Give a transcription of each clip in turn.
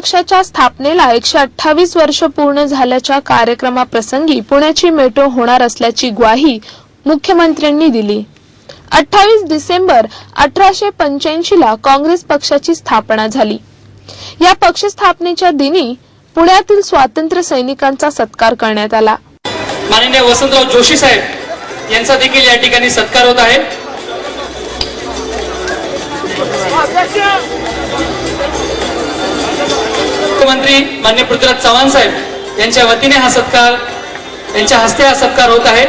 पक्षाच्या स्थापनेला एकशे अठ्ठावीस वर्ष पूर्ण झाल्याच्या कार्यक्रमाप्रसंगी पुण्याची मेट्रो होणार असल्याची ग्वाही मुख्यमंत्र्यांनी दिली. अठ्ठावीस डिसेंबर अठराशे पंच्याऐंशी ला काँग्रेस पक्षाची स्थापना झाली. या पक्ष स्थापनेच्या दिनी पुण्यातील स्वातंत्र्य सैनिकांचा सत्कार करण्यात आला. माननीय वसंतराव जोशी साहेब यांचा देखील या ठिकाणी सत्कार होत आहे. मुख्यमंत्री मान्य पृथ्वीराज चव्हाण साहेब यांच्या वतीने हा सत्कार यांच्या हस्ते हा सत्कार होत आहे.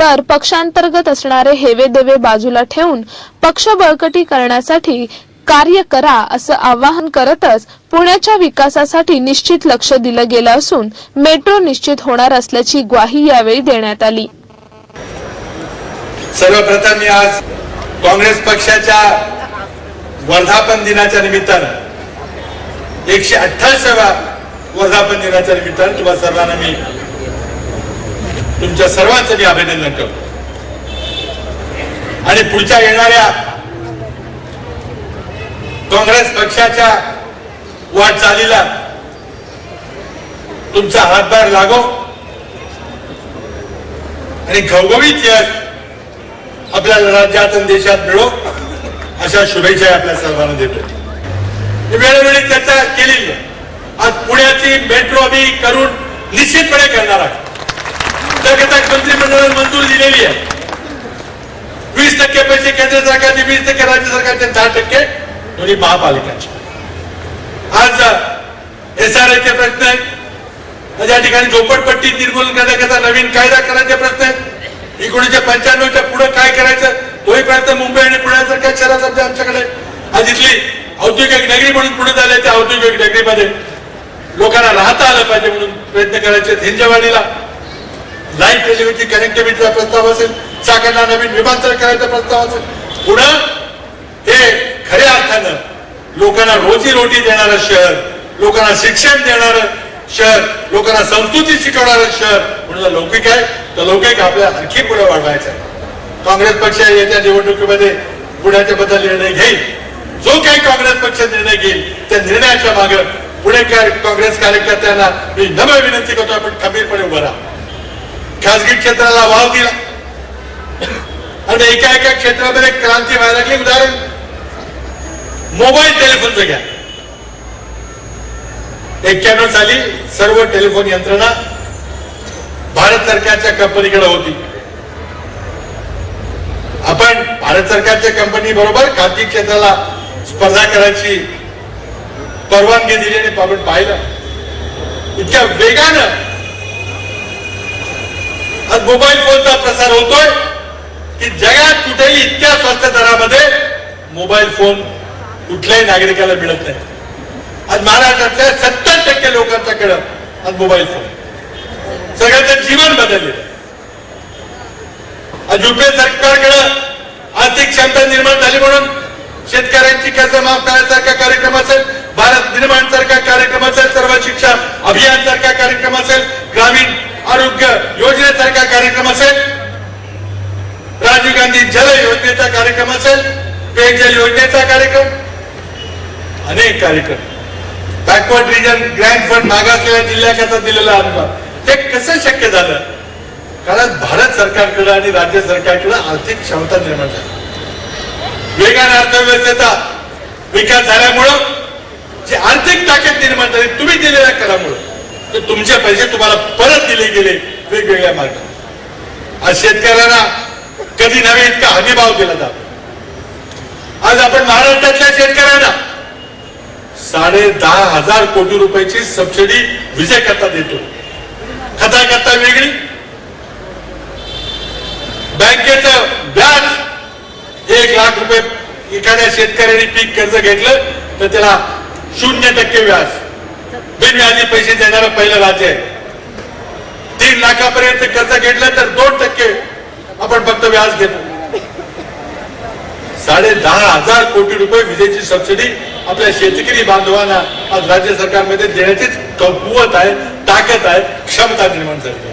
तर पक्षांतर्गत असणारे हेवे देवे बाजूला ठेवून पक्ष बळकटी करण्यासाठी कार्य करा असं आवाहन करतच पुण्याच्या विकासासाठी निश्चित लक्ष दिलं गेलं असून मेट्रो निश्चित होणार असल्याची ग्वाही यावेळी देण्यात आली. सर्वप्रथम मी आज काँग्रेस पक्षाच्या वर्धापन दिनाच्या निमित्तानं एकशे अठ्ठावीसाव्या वर्धापन दिनाच्या निमित्तानं तुम्हा सर्वांना मी तुमच्या सर्वांचं मी अभिनंदन करतो. आणि पुढच्या येणाऱ्या काँग्रेस पक्षाच्या वाटचालीला तुमचा हातभार लागो. आणि घवघवीत यश आपल्याला राज्यात आणि देशात मिळो अशा शुभेच्छा आपल्या सर्वांना देतो मी वेळोवेळी चर्चा केलेली आज पुण्याची मेट्रो आम्ही करून निश्चितपणे करणार आहोत. मंत्रिमंडळाने मंजूर दिलेली आहे. वीस टक्के पैसे केंद्र सरकारचे वीस टक्के राज्य सरकारचे दहा टक्के दोन्ही महापालिकांचे. आज एस आर चे प्रश्न आहेत. या ठिकाणी झोपडपट्टी निर्मूलन करण्याकरता नवीन कायदा करायचे प्रश्न आहेत. एकोणीशे पंच्याण्णवच्या पुढे काय करायचं? तोही प्रयत्न मुंबई आणि पुण्यासारख्या शहरात आमच्याकडे आज इथली औद्योगिक नगरी म्हणून पुढे झाले त्या औद्योगिक नगरीमध्ये लोकांना राहता आलं पाहिजे म्हणून प्रयत्न करायचे हिंजवाडीला लाइट रेल्वेची कनेक्टिव्हिटीचा प्रस्ताव असेल चाकणला नवीन विमानतळ करायचा प्रस्ताव असेल. पुणे हे खऱ्या अर्थानं लोकांना रोजी रोटी देणारं शहर लोकांना शिक्षण देणारं शहर लोकांना संस्कृती शिकवणारं शहर म्हणून लौकिक आहे तर लौकिक आपल्याला आणखी पुढे वाढवायचं आहे. काँग्रेस पक्ष येत्या निवडणुकीमध्ये पुण्याच्या बद्दल निर्णय घेईल. जो काही काँग्रेस पक्ष निर्णय घेईल त्या निर्णयाच्या मागे पुणे काँग्रेस कार्यकर्त्यांना मी नम्र विनंती करतो आपण खंबीरपणे उभं राहा. खासगी क्षेत्राला वाव दिला. आणि एका एका क्षेत्रामध्ये क्रांती व्हायला लागली. उदाहरण मोबाईल टेलिफोनचं घ्या एक्क्याण्णव साली सर्व टेलिफोन यंत्रणा भारत सरकारच्या कंपनीकडे होती. आपण भारत सरकारच्या कंपनी बरोबर खाजगी क्षेत्राला स्पर्धा करायची परवानगी दिली आणि आपण पाहिलं. इतक्या वेगानं आज मोबाईल फोनचा प्रसार होतोय की जगात कुठेही इतक्या स्वस्त दरामध्ये मोबाईल फोन कुठल्याही नागरिकाला मिळत नाही. आज महाराष्ट्रातल्या सत्तर टक्के लोकांच्याकडे आज मोबाईल फोन. सगळ्यांचं जीवन बदललेलं आज युपीए सरकारकडं आर्थिक क्षमता निर्माण झाली म्हणून शेतकऱ्यांची कर्ज माफ करण्यासारखा कार्यक्रम असेल भारत निर्माण सारखा कार्यक्रम असेल सर्व शिक्षा अभियान सारखा कार्यक्रम असेल ग्रामीण आरोग्य योजनेसारखा कार्यक्रम असेल राजीव गांधी जल योजनेचा कार्यक्रम असेल पेयजल योजनेचा कार्यक्रम अनेक कार्यक्रम. बॅकवर्ड रिजन ग्रँड फंड मागासलेल्या जिल्ह्याकरता दिलेला अनुदान. ते कसं शक्य झालं? कारण भारत सरकारकडे आणि राज्य सरकारकडे आर्थिक क्षमता निर्माण झाली. वेगाने अर्थव्यवस्थेचा विकास झाल्यामुळं जी आर्थिक ताकद निर्माण झाली तुम्ही दिलेल्या करामुळं. ते तुमचे पैसे तुम्हाला परत दिले गेले वेगवेगळ्या मार्गाने. आज शेतकऱ्यांना कधी नव्हे इतका हमीभाव दिला जातो. आज आपण महाराष्ट्रातल्या शेतकऱ्यांना साडे दहा हजार कोटी रुपयाची सबसिडी विजय करता देतो. खता करता वेगळी. बँकेचं व्याज एक लाख रुपये एखाद्या शेतकऱ्याने पीक कर्ज घेतलं तर त्याला शून्य टक्के व्याज. बिनव्याजी पैसे देणारं पहिलं राज्य आहे. तीन लाखापर्यंत कर्ज घेतलं तर दोन टक्के आपण फक्त व्याज घेतो. साडे दहा हजार कोटी रुपये विजेची सबसिडी आपल्या शेतकरी बांधवांना आज राज्य सरकारमध्ये देण्याचीच कमवत आहे ताकद आहे क्षमता निर्माण झाली.